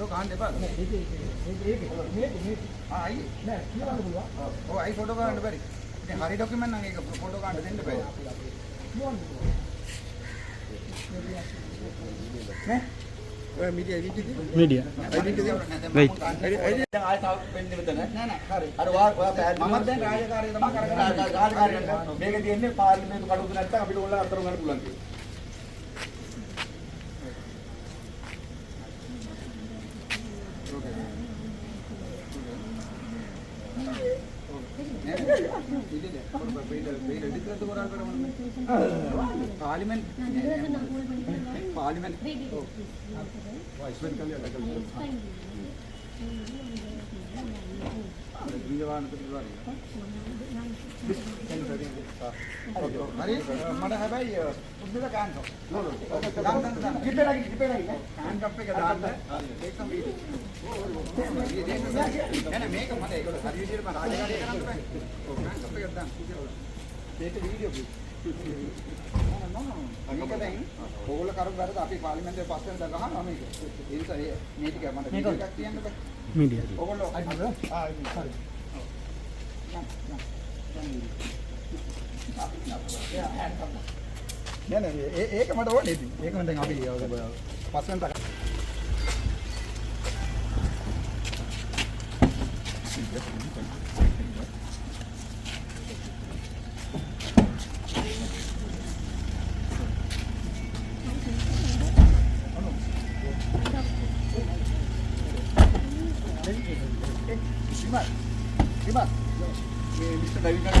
Photo ගන්න එපා. ආ අයි. ඔව් අයි ෆොටෝ ගන්න බැරි. ඉතින් හරි ඩොකියුමන්ට් නම් ඒක ෆොටෝ ගන්න දෙන්න බෑ. නේ? ඔය මීඩියා එඩිට් මීඩියා Wait. දැන් ආයෙ තව වෙන්නේ මෙතන නෑ නෑ හරි. අර වා ඔයා පැහැදිලි මමත් දැන් රාජකාරිය තමයි කරගෙන රාජකාරිය. මේක තියෙන්නේ පාර්ලිමේන්තු කටයුතු නැත්නම් අපිට ඕල්ලා අතර ගන්න පුළුවන් කියලා പാർലമെന്റ് പാർലമെന്റ് വൈസ് മെഡിക്കൽ ഇടക്കൽ మరి మన హెబాయి ఉందిలా కాన్ కప్ కాన్ కప్ గిట్టే లాగి గిట్టే లాగి కాన్ కప్ కదా అంటే ఏకం ఇది ఇది నేను మేక మన ఇక్కడ సర్వీస్ మన రాజగాడి కాన్ కప్ కదా මේක වීඩියෝ ඕගොල්ලෝ කරු වැරද අපි පාර්ලිමේන්තුවේ පස් වෙනද ගහනවා මේක. ඒ නිසා මේ ටික මට වීඩියෝ එකක් තියන්න බෑ. මීඩියා. ඕගොල්ලෝ ආ හරි. නෑ නෑ ඒ ඒක මට ඕනේ ඉතින් ඒක මම දැන් අපි පස් වෙනදා Simak. Simak. මේ මිස්ටර් ඩයිවිඩ් කනවා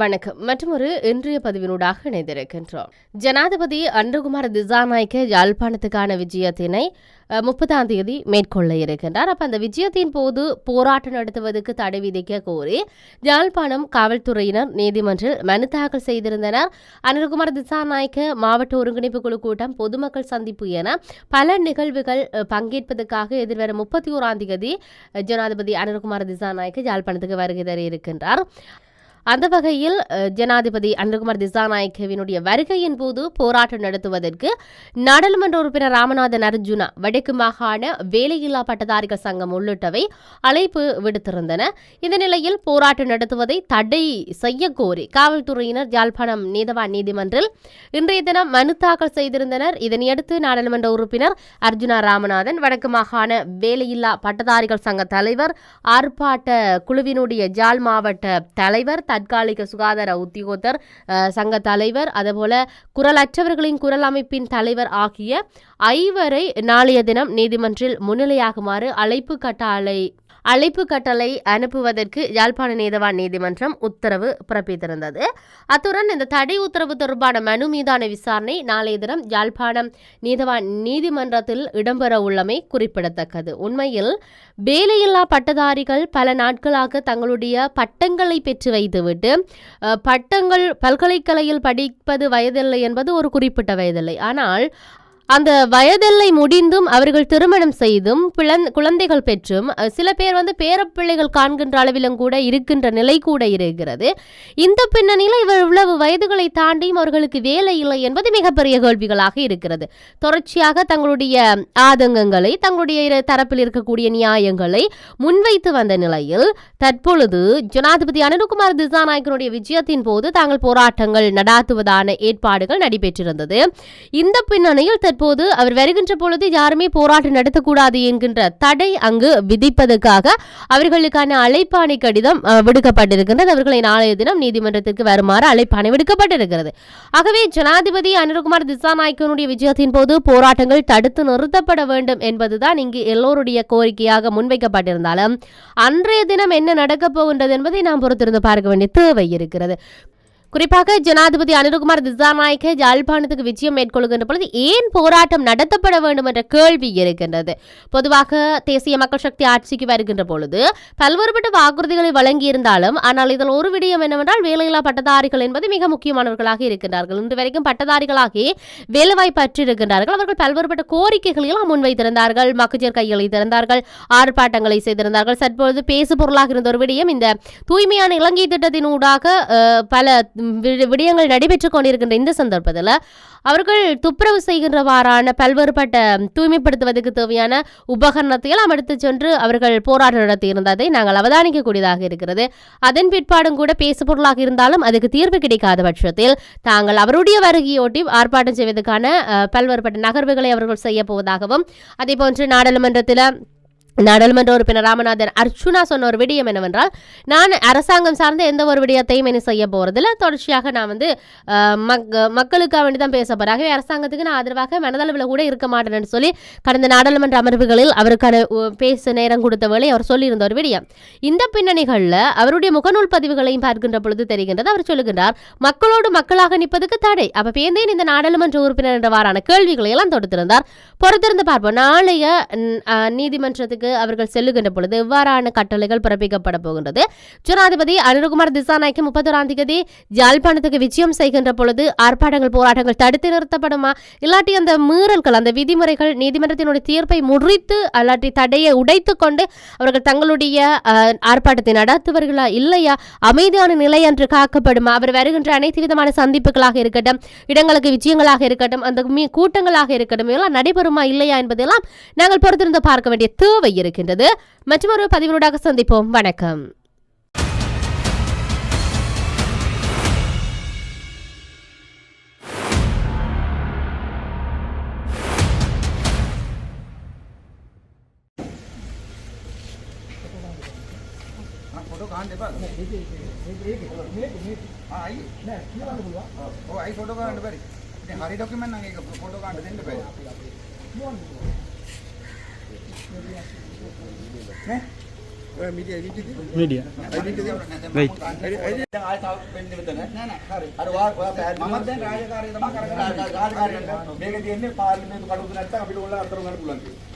வணக்கம். மற்றும் ஒரு இன்றைய பதிவினூடாக இணைந்திருக்கின்றோம். ஜனாதிபதி அன்றகுமார் திசாநாயக்க யாழ்ப்பாணத்துக்கான விஜயத்தினை முப்பதாம் தேதி மேற்கொள்ள இருக்கின்றார். அப்ப அந்த விஜயத்தின் போது போராட்டம் நடத்துவதற்கு தடை விதிக்க கோரி யாழ்ப்பாணம் காவல்துறையினர் நீதிமன்றில் மனு தாக்கல் செய்திருந்தனர். அனுகுமார் திசாநாயக்க மாவட்ட ஒருங்கிணைப்பு குழு கூட்டம் பொதுமக்கள் சந்திப்பு என பல நிகழ்வுகள் பங்கேற்பதற்காக எதிர்வரும் முப்பத்தி ஓராம் தேதி ஜனாதிபதி அனுகுமார் திசாநாயக்க யாழ்ப்பாணத்துக்கு வருகை தர இருக்கின்றார். அந்த வகையில் ஜனாதிபதி அனுகுமார் திசாநாயக்கவினுடைய வருகையின் போது போராட்டம் நடத்துவதற்கு நாடாளுமன்ற உறுப்பினர் ராமநாதன் அர்ஜுனா வடக்கு மாகாண வேலையில்லா பட்டதாரிகள் சங்கம் உள்ளிட்டவை அழைப்பு விடுத்திருந்தன. இந்த நிலையில் போராட்டம் நடத்துவதை தடை செய்ய கோரி காவல்துறையினர் யாழ்ப்பாணம் நீதவான் நீதிமன்றில் இன்றைய தினம் மனு தாக்கல் செய்திருந்தனர். இதனையடுத்து நாடாளுமன்ற உறுப்பினர் அர்ஜுனா ராமநாதன் வடக்கு மாகாண வேலையில்லா பட்டதாரிகள் சங்க தலைவர் ஆர்ப்பாட்ட குழுவினுடைய ஜாழ் மாவட்ட தலைவர் தற்காலிக சுகாதார உத்தியோகத்தர் அஹ், சங்க தலைவர் அதுபோல குரலற்றவர்களின் குரல் அமைப்பின் தலைவர் ஆகிய ஐவரை நாளைய தினம் நீதிமன்றில் முன்னிலையாகுமாறு அழைப்பு கட்டளை அழைப்பு கட்டளை அனுப்புவதற்கு யாழ்ப்பாண நீதவான் நீதிமன்றம் உத்தரவு பிறப்பித்திருந்தது. அத்துடன் இந்த தடை உத்தரவு தொடர்பான மனு மீதான விசாரணை நாளைய தினம் யாழ்ப்பாணம் நீதவான் நீதிமன்றத்தில் இடம்பெற உள்ளமை குறிப்பிடத்தக்கது. உண்மையில் வேலையில்லா பட்டதாரிகள் பல நாட்களாக தங்களுடைய பட்டங்களை பெற்று வைத்துவிட்டு பட்டங்கள் பல்கலைக்கலையில் படிப்பது வயதில்லை என்பது ஒரு குறிப்பிட்ட வயதில்லை. ஆனால் அந்த வயதெல்லை முடிந்தும் அவர்கள் திருமணம் செய்தும் பிளந்- குழந்தைகள் பெற்றும் சில பேர் வந்து பேரப்பிள்ளைகள் காண்கின்ற அளவிலும் கூட இருக்கின்ற நிலை கூட இருக்கிறது. இந்த பின்னணியில் இவர் இவ்வளவு வயதுகளை தாண்டியும் அவர்களுக்கு வேலை இல்லை என்பது மிகப்பெரிய கேள்விகளாக இருக்கிறது. தொடர்ச்சியாக தங்களுடைய ஆதங்கங்களை தங்களுடைய இரு தரப்பில் இருக்கக்கூடிய நியாயங்களை முன்வைத்து வந்த நிலையில் தற்பொழுது ஜனாதிபதி அனுகுமார் திசாநாயக்கனுடைய விஜயத்தின் போது தாங்கள் போராட்டங்கள் நடாத்துவதான ஏற்பாடுகள் நடைபெற்றிருந்தது. இந்த பின்னணியில் தற்போது அவர் வருகின்ற பொழுது யாருமே போராட்டம் நடத்தக்கூடாது என்கின்ற தடை அங்கு விதிப்பதற்காக அவர்களுக்கான அழைப்பாணை கடிதம் விடுக்கப்பட்டிருக்கின்றது. அவர்களை நாளைய தினம் நீதிமன்றத்திற்கு வருமாறு அழைப்பாணை விடுக்கப்பட்டிருக்கிறது. ஆகவே ஜனாதிபதி அனுரகுமார் திசாநாயக்கனுடைய விஜயத்தின் போது போராட்டங்கள் தடுத்து நிறுத்தப்பட வேண்டும் என்பதுதான் இங்கு எல்லோருடைய கோரிக்கையாக முன்வைக்கப்பட்டிருந்தாலும் அன்றைய தினம் என்ன நடக்கப் போகின்றது என்பதை நாம் பொறுத்திருந்து பார்க்க வேண்டிய தேவை இருக்கிறது. குறிப்பாக ஜனாதிபதி அனுருகுமார் திசாநாயக்க யாழ்ப்பாணத்துக்கு விஜயம் மேற்கொள்கின்ற பொழுது ஏன் போராட்டம் நடத்தப்பட வேண்டும் என்ற கேள்வி இருக்கின்றது பொதுவாக தேசிய மக்கள் சக்தி ஆட்சிக்கு வருகின்ற பொழுது பல்வேறுபட்ட வாக்குறுதிகளை வழங்கியிருந்தாலும் ஆனால் இதில் ஒரு விடயம் என்னவென்றால் வேலையில்லா பட்டதாரிகள் என்பது மிக முக்கியமானவர்களாக இருக்கின்றார்கள். இன்று வரைக்கும் பட்டதாரிகளாகி வேலைவாய்ப்பு அற்றிருக்கின்றார்கள் அவர்கள் பல்வேறுபட்ட கோரிக்கைகளை திறந்தார்கள் மக்குஜர் கைகளை திறந்தார்கள் ஆர்ப்பாட்டங்களை செய்திருந்தார்கள். தற்பொழுது பேசு பொருளாக இருந்த ஒரு விடயம் இந்த தூய்மையான இலங்கை திட்டத்தின் ஊடாக பல விடயங்கள் நடைபெற்று கொண்டிருக்கின்ற இந்த சந்தர்ப்பத்தில் அவர்கள் துப்புரவு செய்கின்றவாறான பல்வேறுபட்ட தூய்மைப்படுத்துவதற்கு தேவையான உபகரணத்தை எல்லாம் சென்று அவர்கள் போராட்டம் நடத்தியிருந்ததை நாங்கள் அவதானிக்கக்கூடியதாக இருக்கிறது. அதன் பிற்பாடும் கூட பேசுபொருளாக இருந்தாலும் அதுக்கு தீர்வு கிடைக்காத பட்சத்தில் தாங்கள் அவருடைய வருகையொட்டி ஆர்ப்பாட்டம் செய்வதற்கான பல்வேறுபட்ட நகர்வுகளை அவர்கள் செய்ய போவதாகவும் அதே போன்று நாடாளுமன்றத்தில் நாடாளுமன்ற உறுப்பினர் ராமநாதன் அர்ச்சுனா சொன்ன ஒரு விடயம் என்னவென்றால் நான் அரசாங்கம் சார்ந்த எந்த ஒரு விடயத்தையும் என்ன செய்ய போகிறதில்ல தொடர்ச்சியாக நான் வந்து மக்களுக்காக வேண்டி தான் பேச போகிறேன் ஆகவே அரசாங்கத்துக்கு நான் ஆதரவாக மனதளவில் கூட இருக்க மாட்டேன்னு சொல்லி கடந்த நாடாளுமன்ற அமர்வுகளில் அவருக்கான பேச நேரம் கொடுத்த வேலை அவர் சொல்லியிருந்த ஒரு விடயம். இந்த பின்னணிகளில் அவருடைய முகநூல் பதிவுகளையும் பார்க்கின்ற பொழுது தெரிகின்றது. அவர் சொல்லுகின்றார் மக்களோடு மக்களாக நிற்பதுக்கு தடை. அப்போ பேந்தேன் இந்த நாடாளுமன்ற உறுப்பினர் என்றவாறான கேள்விகளை எல்லாம் தொடுத்திருந்தார். பொறுத்திருந்து பார்ப்போம். நாளைய நீதிமன்றத்துக்கு அஹ், அவர்கள் செல்லுகின்ற பொழுது எவ்வாறான கட்டளைகள் பிறப்பிக்கப்பட போகின்றது. ஜனாதிபதி அனுகுமார் திசாநாய்க்கு முப்பத்தொராம் தேதி யாழ்ப்பாணத்துக்கு விஜயம் செய்கின்ற பொழுது ஆர்ப்பாட்டங்கள் போராட்டங்கள் தடுத்து நிறுத்தப்படுமா? இல்லாட்டி அந்த மீறல்கள் அந்த விதிமுறைகள் நீதிமன்றத்தினுடைய தீர்ப்பை முறித்து அல்லாட்டி தடையை உடைத்து கொண்டு அவர்கள் தங்களுடைய ஆர்ப்பாட்டத்தை நடத்துவார்களா? இல்லையா? அமைதியான நிலை என்று காக்கப்படுமா? அவர் வருகின்ற அனைத்து விதமான சந்திப்புகளாக இருக்கட்டும் இடங்களுக்கு விஜயங்களாக இருக்கட்டும் அந்த மீ கூட்டங்களாக இருக்கட்டும் இதெல்லாம் நடைபெறுமா? இல்லையா என்பதெல்லாம் நாங்கள் பொறுத்திருந்து பார்க்க வேண்டிய தேவை இருக்கின்றது மற்றொரு பதிவினூடாக சந்திப்போம் வணக்கம் हाँ फोटो कहाँ दे पास हाँ आई ओ आई फोटो कहाँ दे पारी अपने हरी डॉक्यूमेंट ना एक फोटो कहाँ दे නේ මීඩියා මම දැන් රාජකාරිය තමයි කරගෙන රාජකාරිය මේක තියෙන්නේ පාර්ලිමේන්තු කඩුව නැත්තම් අපිට ඕනලා අතර ගන්න පුළුවන් කියලා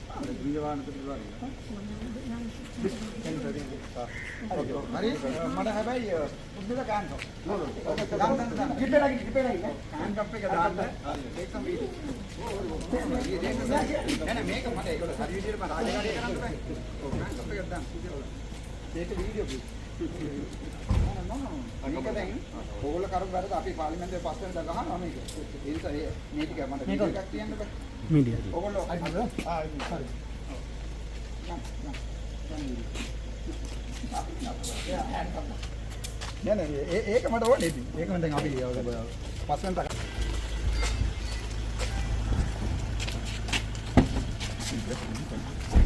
හරි මට හැබැයි පුදුල කාන් කප් නෝ නෝ දාන්න දාන්න දාන්න කිපේ නැගි කිපේ නැගි කාන් කප් එක දාන්න ඒකම වීඩියෝ නෑ නෑ මේක මට ඒකට හරි විදියට මම රාජකාරිය කරන්න බෑ ඔව් කාන් කප් එක දාන්න ඒක වීඩියෝ මේක දැන් ඕගොල්ලෝ කරු බැලුවා අපි පාර්ලිමේන්තුවේ පස්සෙන් දා ගහනවා මේක ඒ නිසා ඒ මේ ටික මට එකක් කියන්න බෑ মিডিয়া ඒක මට ඕනේ ඉතින්. ඒක මම දැන් අපි පස්වෙන් තක. Thank you.